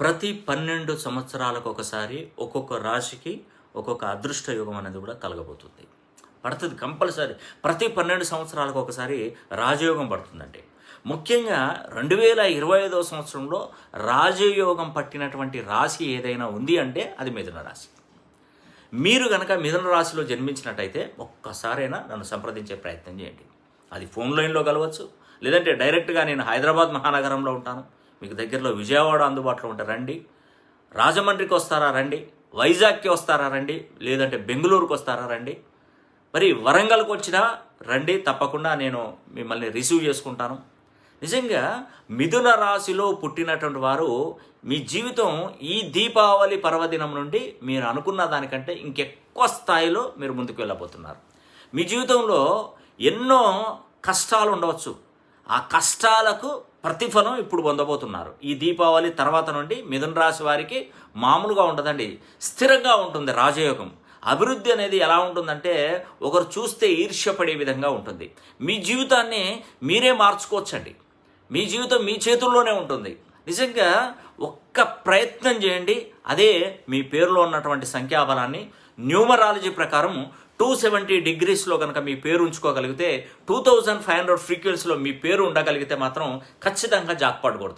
ప్రతి పన్నెండు సంవత్సరాలకు ఒకసారి ఒక్కొక్క రాశికి ఒక్కొక్క అదృష్ట యుగం అనేది కూడా కలగబోతుంది. పడుతుంది కంపల్సరీ. ప్రతి పన్నెండు సంవత్సరాలకు ఒకసారి రాజయోగం పడుతుందండి. ముఖ్యంగా రెండు వేల ఇరవై ఐదవ సంవత్సరంలో రాజయోగం పట్టినటువంటి రాశి ఏదైనా ఉంది అంటే అది మిథున రాశి. మీరు కనుక మిథున రాశిలో జన్మించినట్టయితే ఒక్కసారైనా నన్ను సంప్రదించే ప్రయత్నం చేయండి. అది ఫోన్ లైన్లో కలవచ్చు. లేదంటే డైరెక్ట్గా నేను హైదరాబాద్ మహానగరంలో ఉంటాను. మీకు దగ్గరలో విజయవాడ అందుబాటులో ఉంటే రండి. రాజమండ్రికి వస్తారా రండి. వైజాగ్కి వస్తారా రండి. లేదంటే బెంగళూరుకి వస్తారా రండి. మరి వరంగల్కి వచ్చినా రండి. తప్పకుండా నేను మిమ్మల్ని రిసీవ్ చేసుకుంటాను. నిజంగా మిథున రాశిలో పుట్టినటువంటి వారు మీ జీవితం ఈ దీపావళి పర్వదినం నుండి మీరు అనుకున్న దానికంటే ఇంకెక్కువ స్థాయిలో మీరు ముందుకు వెళ్ళబోతున్నారు. మీ జీవితంలో ఎన్నో కష్టాలు ఉండవచ్చు. ఆ కష్టాలకు ప్రతిఫలం ఇప్పుడు పొందబోతున్నారు. ఈ దీపావళి తర్వాత నుండి మిథున రాశి వారికి మామూలుగా ఉండదండి. స్థిరంగా ఉంటుంది రాజయోగం. అభివృద్ధి అనేది ఎలా ఉంటుందంటే ఒకరు చూస్తే ఈర్ష్యపడే విధంగా ఉంటుంది. మీ జీవితాన్ని మీరే మార్చుకోవచ్చండి. మీ జీవితం మీ చేతుల్లోనే ఉంటుంది. నిజంగా ఒక్క ప్రయత్నం చేయండి. అదే మీ పేరులో ఉన్నటువంటి సంఖ్యాబలాన్ని న్యూమరాలజీ ప్రకారం టూ సెవెంటీ డిగ్రీస్లో కనుక మీ పేరు ఉంచుకోగలిగితే టూ థౌజండ్ ఫైవ్ హండ్రెడ్ ఫ్రీక్వెన్సీలో మీ పేరు ఉండగలిగితే మాత్రం ఖచ్చితంగా జాక్పాట్ కొడతారు